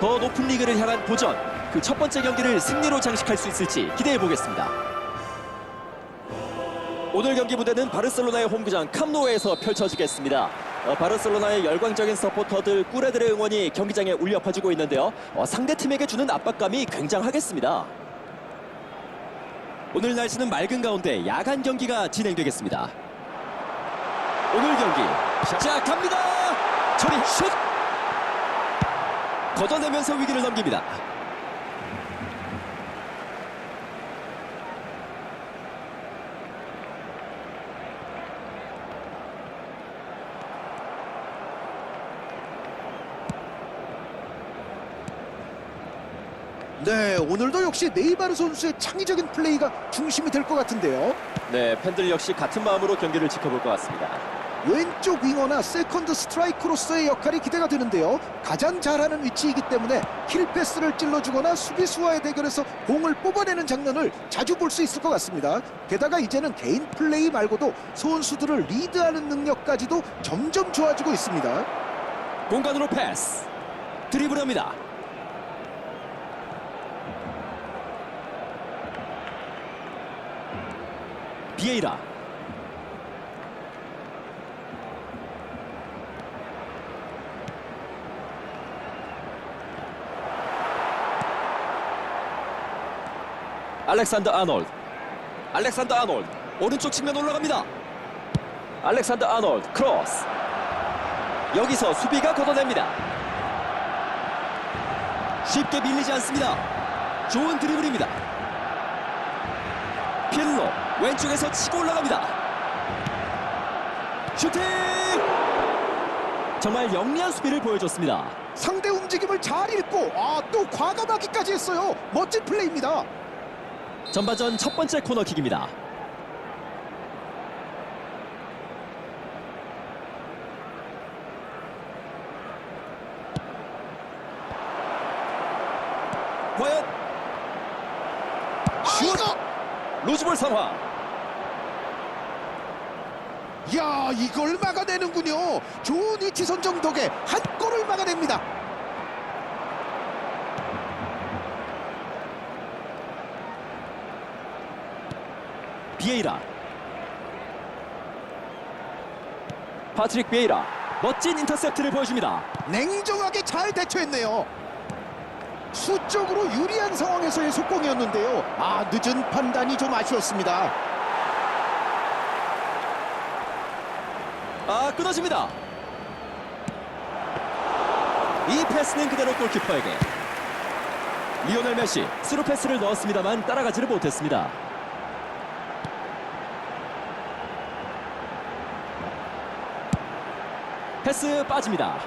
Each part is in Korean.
더 높은 리그를 향한 도전. 그 첫 번째 경기를 승리로 장식할 수 있을지 기대해 보겠습니다. 오늘 경기 무대는 바르셀로나의 홈구장 캄노에서 펼쳐지겠습니다. 어, 바르셀로나의 열광적인 서포터들 꿀애들의 응원이 경기장에 울려 퍼지고 있는데요. 어, 상대 팀에게 주는 압박감이 굉장하겠습니다. 오늘 날씨는 맑은 가운데 야간 경기가 진행되겠습니다. 오늘 경기 시작합니다. 처리 슛 걷어내면서 위기를 넘깁니다. 네, 오늘도 역시 네이마르 선수의 창의적인 플레이가 중심이 될 것 같은데요. 네, 팬들 역시 같은 마음으로 경기를 지켜볼 것 같습니다. 왼쪽 윙어나 세컨드 스트라이크로서의 역할이 기대가 되는데요. 가장 잘하는 위치이기 때문에 킬 패스를 찔러주거나 수비수와의 대결에서 공을 뽑아내는 장면을 자주 볼 수 있을 것 같습니다. 게다가 이제는 개인 플레이 말고도 선수들을 리드하는 능력까지도 점점 좋아지고 있습니다. 공간으로 패스 드리블합니다. 비에이라 알렉산더 아놀드 알렉산더 아놀드 오른쪽 측면 올라갑니다. 알렉산더 아놀드 크로스 여기서 수비가 걷어냅니다. 쉽게 밀리지 않습니다. 좋은 드리블입니다. 필로 왼쪽에서 치고 올라갑니다. 슈팅! 정말 영리한 수비를 보여줬습니다. 상대 움직임을 잘 읽고 아, 또 과감하기까지 했어요. 멋진 플레이입니다. 전반전 첫 번째 코너킥입니다. 과연 슛! 로즈볼 상황 야 이걸 막아내는군요. 좋은 위치 선정 덕에 한 골을 막아냅니다. 비에이라 파트릭 비에이라 멋진 인터셉트를 보여줍니다. 냉정하게 잘 대처했네요. 수적으로 유리한 상황에서의 속공이었는데요. 아 늦은 판단이 좀 아쉬웠습니다. 아 끊어집니다. 이 패스는 그대로 골키퍼에게 리오넬 메시 스루 패스를 넣었습니다만 따라가지를 못했습니다. 패스 빠집니다.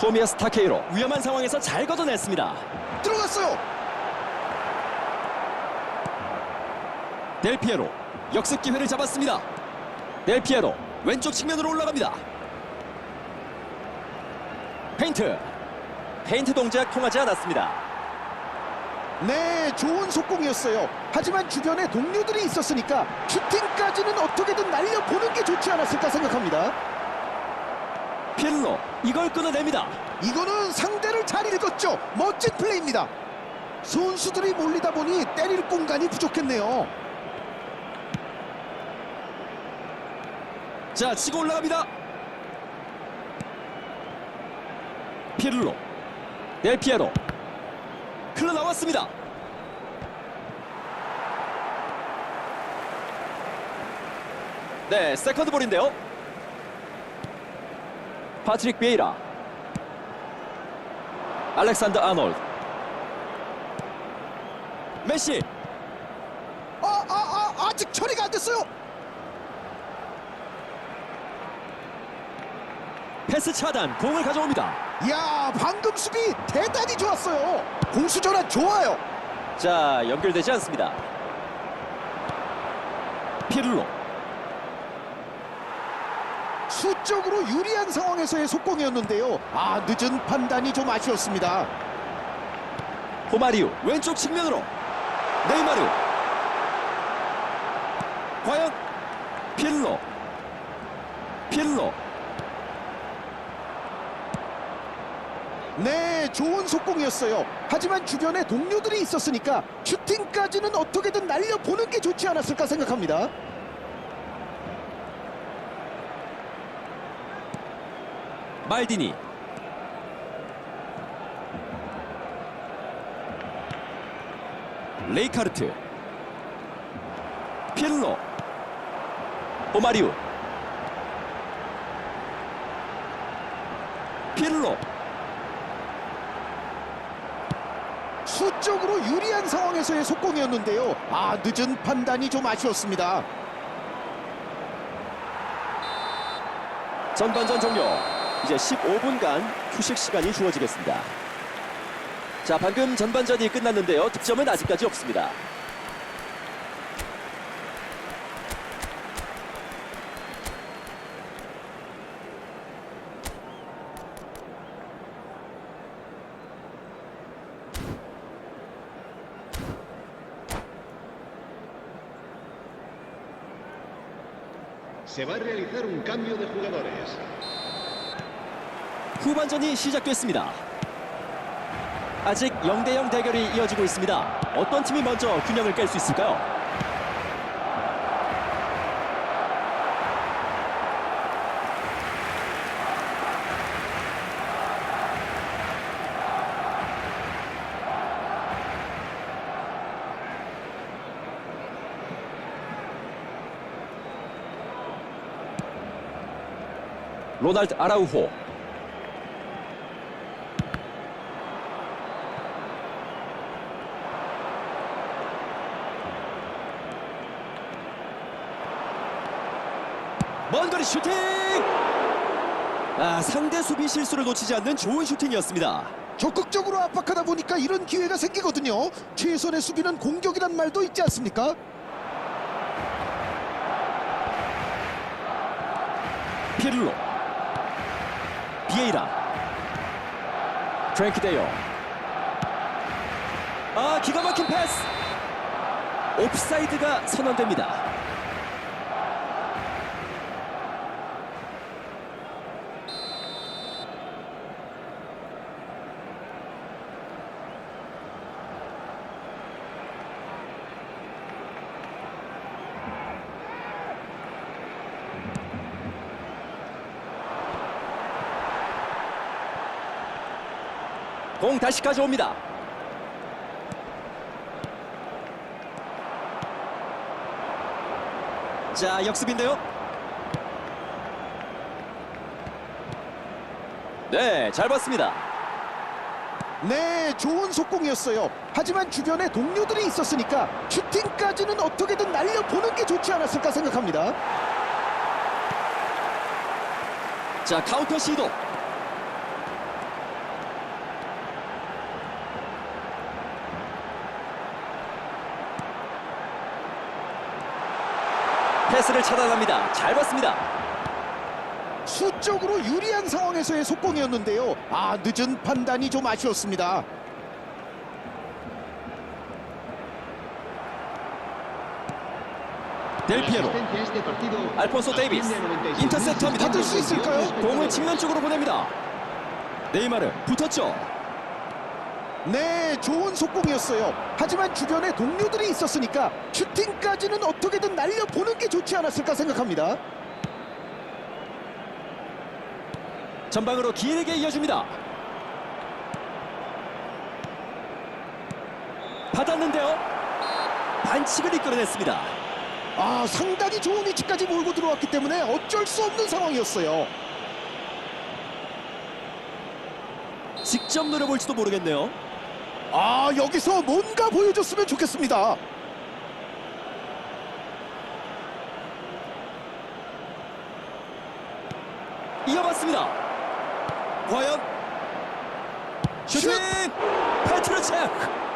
토미아스 타케이로 위험한 상황에서 잘 걷어냈습니다. 들어갔어요. 델 피에로 역습 기회를 잡았습니다. 델 피에로 왼쪽 측면으로 올라갑니다. 페인트 페인트 동작 통하지 않았습니다. 네, 좋은 속공이었어요. 하지만 주변에 동료들이 있었으니까 슈팅까지는 어떻게든 날려보는 게 좋지 않았을까 생각합니다. 필로 이걸 끊어냅니다. 이거는 상대를 잘 읽었죠. 멋진 플레이입니다. 선수들이 몰리다 보니 때릴 공간이 부족했네요. 자 치고 올라갑니다. 피를로 델 피에로 흘러 나왔습니다. 네 세컨드 볼인데요. 파트릭 베이라 알렉산더 아놀드 메시 아, 아, 아, 아직 처리가 안 됐어요. 패스 차단 공을 가져옵니다. 야, 방금 수비 대단히 좋았어요. 공수 전환 좋아요. 자 연결되지 않습니다. 피를로 수적으로 유리한 상황에서의 속공이었는데요. 아, 늦은 판단이 좀 아쉬웠습니다. 호마리우 왼쪽 측면으로 네이마르 과연 필로 필로 네, 좋은 속공이었어요. 하지만 주변에 동료들이 있었으니까 슈팅까지는 어떻게든 날려보는 게 좋지 않았을까 생각합니다. 말디니 레이카르트 필로 오마리우 필로 수적으로 유리한 상황에서의 속공이었는데요. 아, 늦은 판단이 좀 아쉬웠습니다. 전반전 종료. 이제 15분간 휴식 시간이 주어지겠습니다. 자, 방금 전반전이 끝났는데요. 득점은 아직까지 없습니다. Se va a realizar un cambio de jugadores. 후반전이 시작됐습니다. 아직 0대0 대결이 이어지고 있습니다. 어떤 팀이 먼저 균형을 깰 수 있을까요? 로날드 아라우호 먼 거리 슈팅! 아, 상대 수비 실수를 놓치지 않는 좋은 슈팅이었습니다. 적극적으로 압박하다 보니까 이런 기회가 생기거든요. 최선의 수비는 공격이란 말도 있지 않습니까? 피를로 비에이라 프랭키 데요 아 기가 막힌 패스 옵사이드가 선언됩니다 공 다시 가져옵니다 자 역습인데요 네 잘 봤습니다 네, 좋은 속공이었어요. 하지만 주변에 동료들이 있었으니까 슈팅까지는 어떻게든 날려보는 게 좋지 않았을까 생각합니다. 자 카운터 시도 패스를 차단합니다. 잘 봤습니다. 수적으로 유리한 상황에서의 속공이었는데요. 아, 늦은 판단이 좀 아쉬웠습니다. 델 피에로. Asistencia a este partido 알폰소 데이비스. asciende a 96.000 인터셉터입니다. 받을 수 있을까요? 공을 측면 쪽으로 보냅니다. 네이마르 붙었죠 네, 좋은 속공이었어요. 하지만 주변에 동료들이 있었으니까 슈팅까지는 어떻게든 날려보는 게 좋지 않았을까 생각합니다. 전방으로 길게 이어줍니다 받았는데요 반칙을 이끌어냈습니다 아, 상당히 좋은 위치까지 몰고 들어왔기 때문에 어쩔 수 없는 상황이었어요. 직접 노려볼지도 모르겠네요 아, 여기서 뭔가 보여줬으면 좋겠습니다. 이어봤습니다. 과연 슈팅! 페트르체크!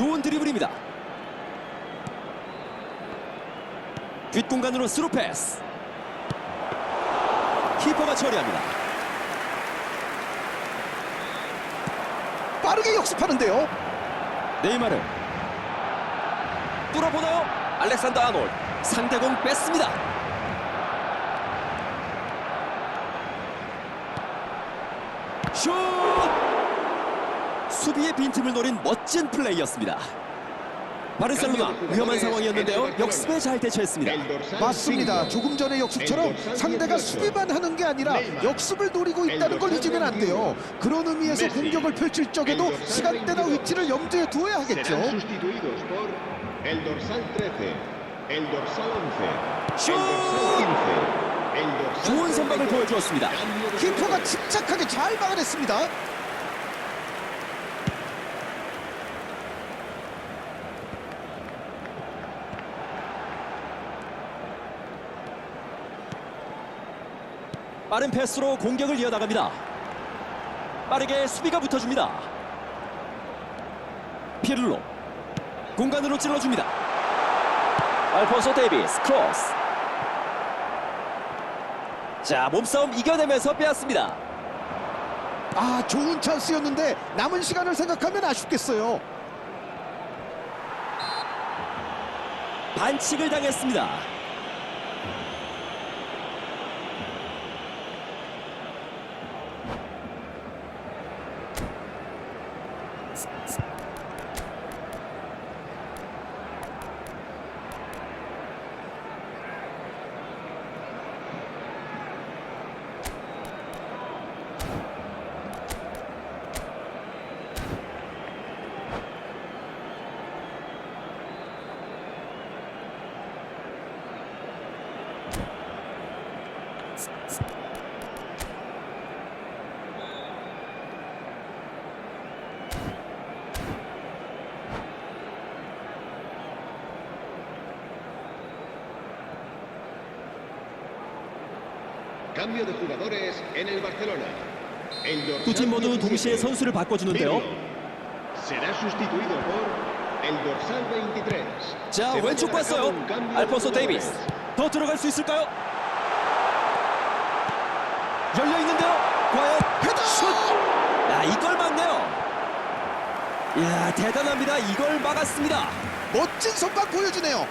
좋은 드리블입니다. 뒷공간으로 스루 패스. 키퍼가 처리합니다. 빠르게 역습하는데요. 네이마르 뚫어보나요? 알렉산더 아놀 상대공 뺐습니다. 슛! 수비의 빈틈을 노린 멋진 플레이였습니다. 바르셀로나 위험한 상황이었는데요. 역습에 잘 대처했습니다. 맞습니다. 5. 조금 전의 역습처럼 상대가 18. 수비만 하는 게 아니라. 역습을 노리고 있다는 걸 잊으면 안 돼요. 그런 의미에서. 공격을 펼칠 적에도 시간대나 22. 위치를 염두에 두어야 하겠죠. sustituidos por el dorsal 13, el dorsal 11, 슛! el dorsal 15, el dorsal 좋은 선방을 32. 보여주었습니다. 키퍼가. 침착하게 잘 막아냈습니다. 빠른 패스로 공격을 이어나갑니다. 빠르게 수비가 붙어줍니다. 피를로 공간으로 찔러줍니다. 알폰소 데이비스 크로스. 자 몸싸움 이겨내면서 빼앗습니다. 아 좋은 찬스였는데 남은 시간을 생각하면 아쉽겠어요. 반칙을 당했습니다. 두 팀 모두 17, 동시에 선수를 바꿔주는데요. Pirlo. Será sustituido por el dorsal 23. 자 왼쪽 봤어요. 알폰소. 데이비스 더 들어갈 수 있을까요? 열려 있는데요. 과연 헤더! 슛! 야 이걸 막네요. 이야 대단합니다. 이걸 막았습니다. 멋진 선방 보여주네요.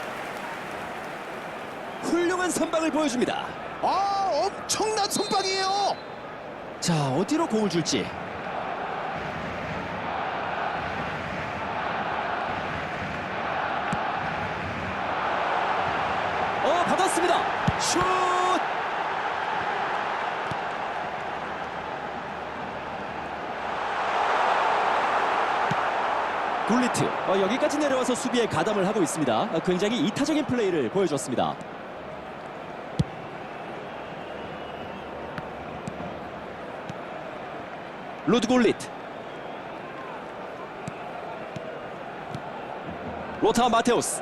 훌륭한 선방을 보여줍니다. 아 엄청난 선방이에요. 자 어디로 공을 줄지. 어 받았습니다. 슛! 굴리트 어, 여기까지 내려와서 수비에 가담을 하고 있습니다. 어, 굉장히 이타적인 플레이를 보여줬습니다. 루드 굴리트 로타 마테우스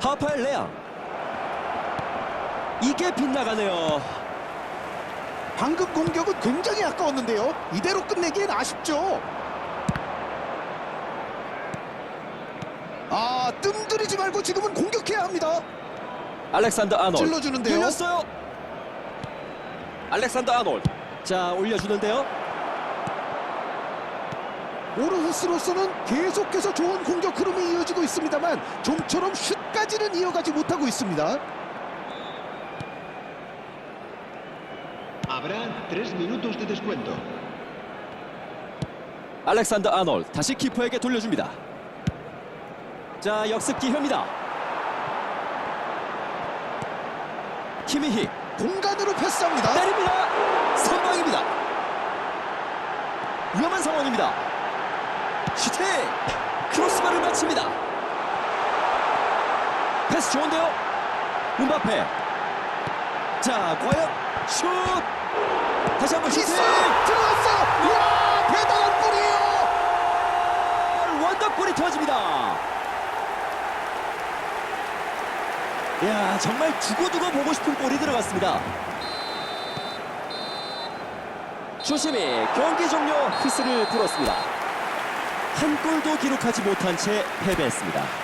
하파엘 레앙 이게 빗나가네요 방금 공격은 굉장히 아까웠는데요. 이대로 끝내기엔 아쉽죠. 아 뜸들이지 말고 지금은 공격해야 합니다. 알렉산더 아놀 찔러주는데요. 돌렸어요 알렉산더 아놀 자 올려주는데요. 오르후스로서는 계속해서 좋은 공격 흐름이 이어지고 있습니다만 좀처럼 슛까지는 이어가지 못하고 있습니다. 알렉산더 아놀 다시 키퍼에게 돌려줍니다. 자 역습 기회입니다. 키미히 공간으로 패스합니다. 때립니다 선방입니다 위험한 상황입니다. 슈팅 크로스바를 맞춥니다. 패스 좋은데요? 음바페. 자, 과연 슛! 다시 한번 슈팅! 들어갔어. 와 대단한 골이에요. 원더골이 터집니다. 야, 정말 두고두고 보고 싶은 골이 들어갔습니다. 조심히 경기 종료 휘슬을 불었습니다. 한 골도 기록하지 못한 채 패배했습니다.